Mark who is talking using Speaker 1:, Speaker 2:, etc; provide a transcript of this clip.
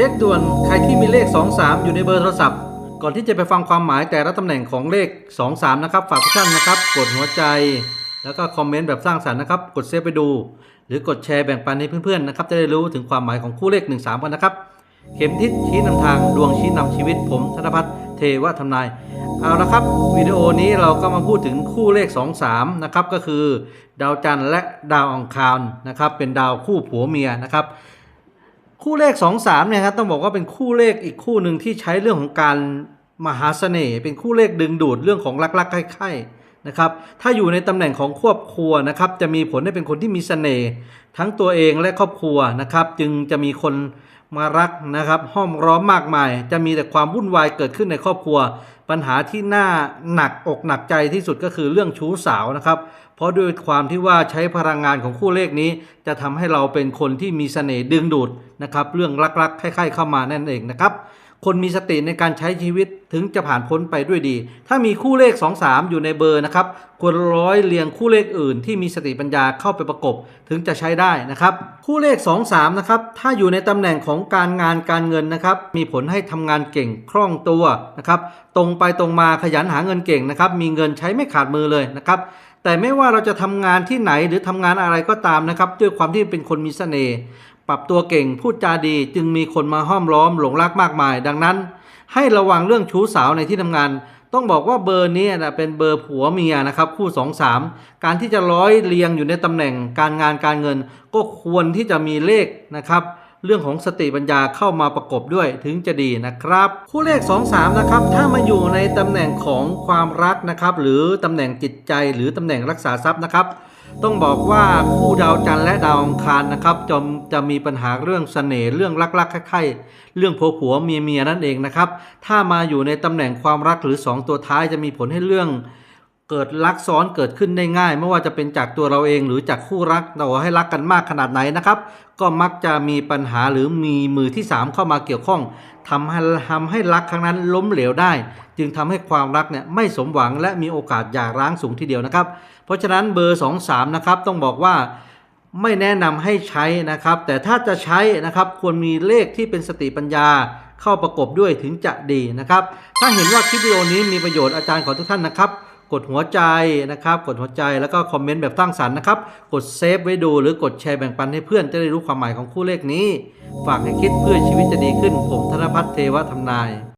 Speaker 1: ช็คด่วนใครที่มีเลข 23 อยู่ในเบอร์โทรศัพท์ ก่อนที่จะไปฟังความหมายแต่ละตำแหน่งของเลข 23 นะครับ ฝากทุกท่านนะครับ กดหัวใจ แล้วก็คอมเมนต์แบบสร้างสรรค์นะครับ กดเซฟไปดู หรือกดแชร์แบ่งปันให้เพื่อนๆนะครับ จะได้รู้ถึงความหมายของคู่เลข 13 กันนะครับ เข็มทิศชี้นำทางดวงชี้นำชีวิตผมธนพัฒน์เทวทำนาย เอาละครับ วิดีโอนี้เราก็มาพูดถึงคู่เลข 2 3 นะครับ ก็คือ ดาวจันทร์และดาวอังคารนะครับ เป็นดาวคู่ผัวเมียนะครับ คู่เลข2 3เนี่ยครับต้องบอกว่าเป็นคู่เลขอีกคู่หนึ่งที่ใช้เรื่องของการมหาเสน่ห์เป็นคู่เลขดึงดูดเรื่องของรักๆใคร่ๆ นะครับถ้าอยู่ในตำแหน่งของครอบครัวนะครับจะมีผลให้เป็นคนที่มีเสน่ห์ทั้งตัวเองและครอบครัวนะครับ จึงจะมีคนมารักนะครับห้อมร้อมมากมาย จะมีแต่ความวุ่นวายเกิดขึ้นในครอบครัว ปัญหาที่น่าหนักอกหนักใจที่สุดก็คือเรื่องชู้สาวนะครับ เพราะด้วยความที่ว่าใช้พลังงานของคู่เลขนี้ จะทำให้เราเป็นคนที่มีเสน่ห์ดึงดูดนะครับ เรื่องรักๆใคร่ๆเข้ามานั่นเองนะครับ คนมีสติในการใช้ชีวิตถึงจะผ่านพ้นไปด้วยดี ถ้ามีคู่เลข 2 3 อยู่ในเบอร์นะครับ ควรร้อยเรียงคู่เลขอื่น ที่มีสติปัญญาเข้าไปประกบถึงจะใช้ได้นะครับ คู่เลข 2 3 นะครับ ถ้าอยู่ในตำแหน่งของการงานการเงินนะครับ มีผลให้ทำงานเก่งคล่องตัวนะครับ ตรงไปตรงมาขยันหาเงินเก่งนะครับ มีเงินใช้ไม่ขาดมือเลยนะครับแต่ไม่ว่าเราจะทำงานที่ไหนหรือทำงานอะไรก็ตามนะครับ ด้วยความที่เป็นคนมีเสน่ห์ ปรับตัวเก่งพูดจาดีจึงมีคนมาห้อมล้อมหลงรักมากมาย ดังนั้น ให้ระวังเรื่องชู้สาวในที่ทำงาน ต้องบอกว่าเบอร์นี้นะเป็นเบอร์ผัวเมียนะครับคู่2 3การที่จะร้อยเรียงอยู่ในตำแหน่งการงานการเงิน ก็ควรที่จะมีเลขนะครับเรื่องของสติปัญญาเข้ามาประกบด้วยถึงจะดีนะครับ คู่เลข 2 3 นะครับ ถ้ามาอยู่ในตำแหน่งของความรักนะครับ หรือตำแหน่งจิตใจหรือตำแหน่งรักษาทรัพย์นะครับ ต้องบอกว่าคู่ดาวจันทร์และดาวอังคารนะครับจะจะมีปัญหาเรื่องเสน่ห์เรื่องรักๆใคร่ๆเรื่องผัวผัวเมียเมียนั่นเองนะครับ ถ้ามาอยู่ในตำแหน่งความรักหรือ 2 ตัวท้ายจะมีผลให้เรื่อง เกิดรักซ้อนเกิดขึ้นได้ง่าย ไม่ว่าจะเป็นจากตัวเราเองหรือจากคู่รักเราให้รักกันมากขนาดไหนนะครับ ก็มักจะมีปัญหาหรือมีมือที่ 3 เข้ามาเกี่ยวข้องทำให้ทำให้รักครั้งนั้นล้มเหลวได้ จึงทำให้ความรักเนี่ยไม่สมหวังและมีโอกาสหย่าร้างสูงทีเดียวนะครับ เพราะฉะนั้นเบอร์ 2 3 นะครับต้องบอกว่าไม่แนะนำให้ใช้นะครับ แต่ถ้าจะใช้นะครับควรมีเลขที่เป็นสติปัญญาเข้าประกบด้วยถึงจะดีนะครับ ถ้าเห็นว่าคลิปวิดีโอนี้มีประโยชน์อาจารย์ขอทุกท่านนะครับ กดหัวใจนะครับ กดหัวใจแล้วก็คอมเมนต์แบบสร้างสรรค์นะครับ กดเซฟไว้ดูหรือกดแชร์แบ่งปันให้เพื่อนจะได้รู้ความหมายของคู่เลขนี้ ฝากให้คิดเพื่อชีวิตจะดีขึ้น ผมธนพัฒน์เทวธรรมนาย